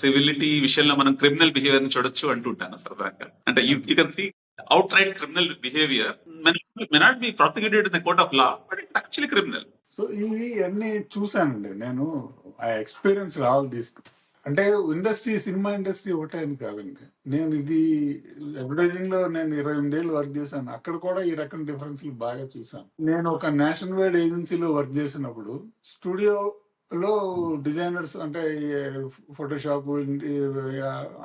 Civility విషయంలో మనం criminal బిహేవియర్ని చూడొచ్చు అంటుంటాను సరదాగా. అంటే you can see out right criminal behaviour may not be prosecuted in the court of law but it actually criminal so ఇవి అన్ని చూసానండి నేను. ఐ ఎక్స్పీరియన్స్ ఆల్ దిస్ అంటే ఇండస్ట్రీ సినిమా ఇండస్ట్రీ ఒకటే అని కాదండి. నేను ఇది అడ్వర్టైజింగ్లో నేను ఇరవై ఎనిమిదేళ్ళు వర్క్ చేశాను. అక్కడ కూడా ఈ రకం డిఫరెన్స్ బాగా చూసాను నేను ఒక నేషనల్ వైడ్ ఏజెన్సీలో వర్క్ చేసినప్పుడు స్టూడియో లో డిజైనర్స్ అంటే ఫోటోషాప్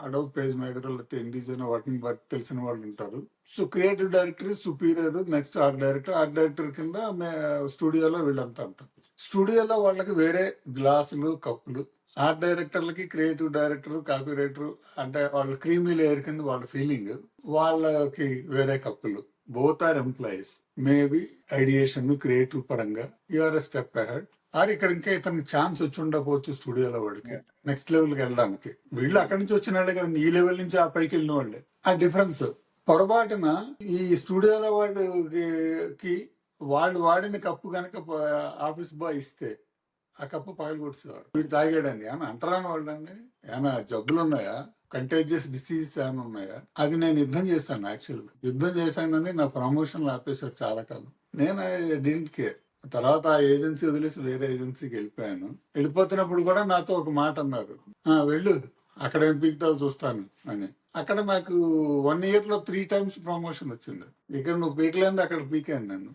అడవ్ పేజ్ మేకర్ లేకపోతే ఇండిజైన్ వాటిని బట్టి తెలిసిన వాళ్ళు ఉంటారు. So creative director superior next art director art director కింద స్టూడియోలో వీళ్ళంతా ఉంటారు. స్టూడియోలో వాళ్ళకి వేరే గ్లాసులు కప్పులు. ఆర్ట్ డైరెక్టర్లకి క్రియేటివ్ డైరెక్టర్ కాపీ రైటర్ అంటే వాళ్ళ క్రీమీ లేయర్ కింద వాళ్ళ ఫీలింగ్ వాళ్ళకి వేరే కప్పులు. Both are employees maybe ideation creative పరంగా. You are step ahead or ఇక్కడ ఇంకా ఇతనికి ఛాన్స్ వచ్చి ఉండకపోవచ్చు స్టూడియోలో వాడికి. నెక్స్ట్ లెవెల్కి వెళ్ళడానికి. వీళ్ళు అక్కడి నుంచి వచ్చిన వాళ్ళే కదా ఈ లెవెల్ నుంచి ఆ పైకి వెళ్ళిన వాళ్ళే. ఆ డిఫరెన్స్ పొరపాటున ఈ స్టూడియోలో వాడికి వాళ్ళు వాడిన కప్పు కనుక ఆఫీస్ బాయ్ ఇస్తే ఆ కప్పు పగలు కొడుతున్నారు వీడు తాగాడండి. ఏమన్నా అంటరాని వాళ్ళండి? ఏమైనా జబ్బులు ఉన్నాయా? కంటేజియస్ డిసీజెస్ ఏమైనా ఉన్నాయా? అది నేను యుద్ధం చేశాను యాక్చువల్ యుద్ధం చేశానని నా ప్రమోషన్ ఆపేశారు చాలా కాలం. నేను డింట్ కేర్ తర్వాత ఆ ఏజెన్సీ వదిలేసి వేరే ఏజెన్సీకి వెళ్ళిపోయాను. వెళ్ళిపోతున్నప్పుడు కూడా నాతో ఒక మాట అన్నారు. "ఆ, వెళ్ళు అక్కడ ఏం పీకుతావు చూస్తాను అని. అక్కడ నాకు వన్ ఇయర్లో త్రీ టైమ్స్ ప్రమోషన్ వచ్చింది. ఇక్కడ నువ్వు పీకలేదు అక్కడ పీకాను నన్ను.